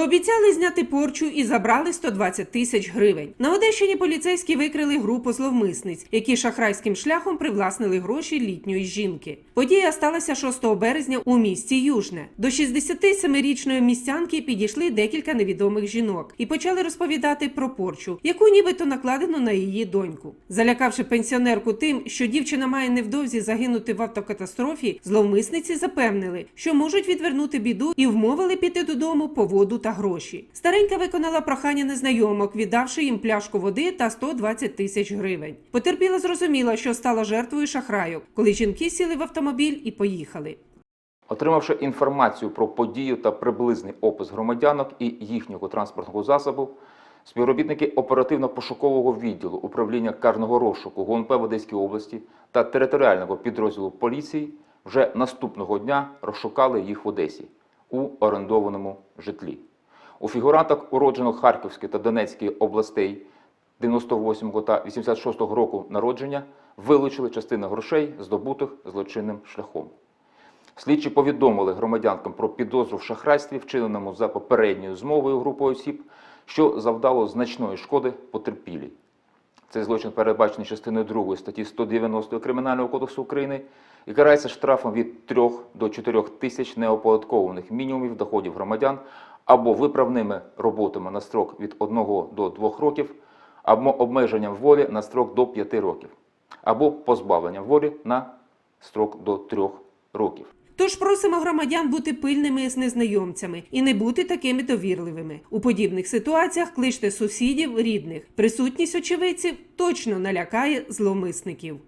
Пообіцяли зняти порчу і забрали 120 тисяч гривень. На Одещині поліцейські викрили групу зловмисниць, які шахрайським шляхом привласнили гроші літньої жінки. Подія сталася 6 березня у місті Южне. До 67-річної містянки підійшли декілька невідомих жінок і почали розповідати про порчу, яку нібито накладено на її доньку. Залякавши пенсіонерку тим, що дівчина має невдовзі загинути в автокатастрофі, зловмисниці запевнили, що можуть відвернути біду і вмовили піти додому по воду та гроші. Старенька виконала прохання незнайомок, віддавши їм пляшку води та 120 тисяч гривень. Потерпіла зрозуміла, що стала жертвою шахрайок, коли жінки сіли в автомобіль і поїхали. Отримавши інформацію про подію та приблизний опис громадянок і їхнього транспортного засобу, співробітники оперативно-пошукового відділу управління карного розшуку ГУНП в Одеській області та територіального підрозділу поліції вже наступного дня розшукали їх в Одесі у орендованому житлі. У фігурантах уроджених Харківської та Донецької областей 98-го та 86-го року народження вилучили частини грошей, здобутих злочинним шляхом. Слідчі повідомили громадянкам про підозру в шахрайстві, вчиненому за попередньою змовою групою осіб, що завдало значної шкоди потерпілій. Цей злочин передбачений частиною 2 статті 190 Кримінального кодексу України і карається штрафом від 3 до 4 тисяч неоподаткованих мінімумів доходів громадян або виправними роботами на строк від 1 до 2 років, або обмеженням волі на строк до 5 років, або позбавленням волі на строк до 3 років. Тож просимо громадян бути пильними з незнайомцями і не бути такими довірливими. У подібних ситуаціях кличте сусідів, рідних. Присутність очевидців точно налякає зловмисників.